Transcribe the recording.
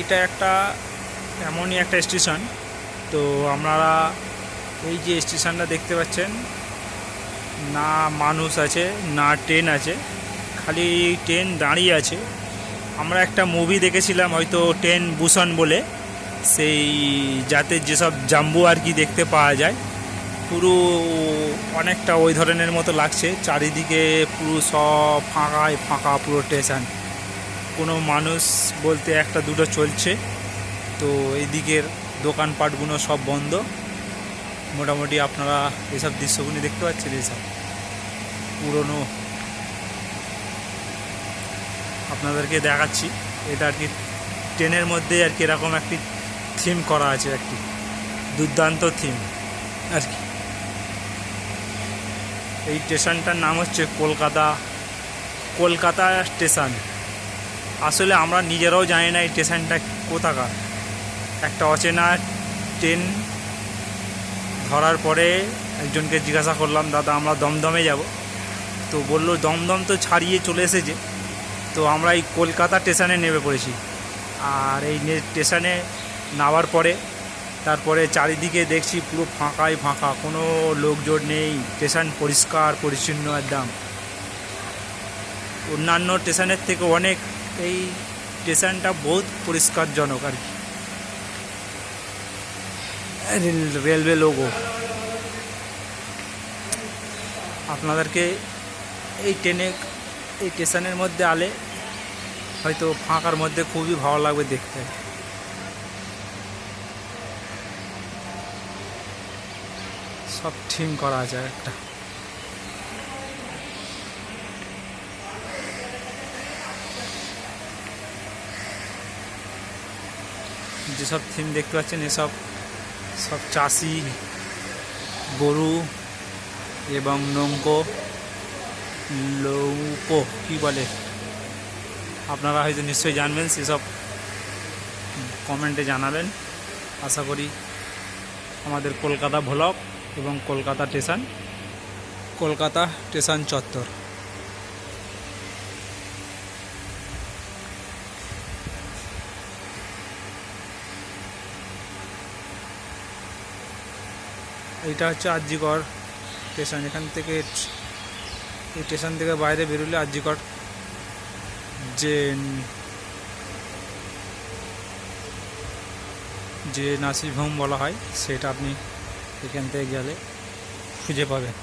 এটা একটা এমনই একটা স্টেশন। তো আপনারা এই যে স্টেশনটা দেখতে পাচ্ছেন, না মানুষ আছে, না ট্রেন আছে, খালি ট্রেন দাঁড়িয়ে আছে। আমরা একটা মুভি দেখেছিলাম, হয়তো ট্রেন বুসন বলে। সেই যাতে যেসব জাম্বু আর কি দেখতে পাওয়া যায়, পুরো অনেকটা ওই ধরনের মতো লাগছে। চারিদিকে পুরো সব ফাঁকায় ফাঁকা, পুরো স্টেশন। কোনো মানুষ বলতে একটা দুটো চলছে। তো এইদিকের দোকানপাটগুলো সব বন্ধ। মোটামুটি আপনারা এসব দৃশ্যগুলি দেখতে পাচ্ছেন এইসব পুরনো। আপনাদেরকে দেখাচ্ছি, এটা আর কি ট্রেনের মধ্যে আর কি এরকম একটি থিম করা আছে, একটি দুর্দান্ত থিম আর কি। এই স্টেশনটার নাম হচ্ছে কলকাতা কলকাতা স্টেশন। আসলে আমরা নিজেরাও জানি না এই স্টেশনটা কোথাকার। একটা অচেনা ট্রেন ধরার পরে একজনকে জিজ্ঞাসা করলাম, দাদা, আমরা দমদমে যাব। তো বলল, দমদম তো ছাড়িয়ে চলে এসেছে। তো আমরা এই কলকাতা স্টেশনে নেমে পড়েছি। আর এই স্টেশনে নামার পরে, তারপরে চারিদিকে দেখছি পুরো ফাঁকাই ফাঁকা, কোনো লোকজন নেই, স্টেশন পরিষ্কার, পরিচ্ছন্ন একদম। অন্যান্য স্টেশনের থেকে অনেক এই স্টেশনটা বহুত পরিষ্কারজনক আর কি। রেলওয়ে লোগো আপনাদেরকে এই ট্রেনে এই স্টেশনের মধ্যে আলে হয়তো ফাঁকার মধ্যে খুবই ভালো লাগবে দেখতে। সব থিম করা আছে একটা। যেসব থিম দেখতে পাচ্ছেন, এসব সব চাষি, গরু এবং নৌকো লৌকো কি বলে? আপনারা হয়তো নিশ্চয়ই জানবেন, সেসব কমেন্টে জানাবেন। আশা করি আমাদের কলকাতা ভ্লগ এবং কলকাতা স্টেশন কলকাতা স্টেশন চত্বর। এইটা হচ্ছে আরজিকর স্টেশন। এখান থেকে এই স্টেশন থেকে বাইরে বেরোলে আরজিকর যে যে নার্সিং বলা হয়, সেটা আপনি এখান থেকে গেলে খুঁজে পাবেন।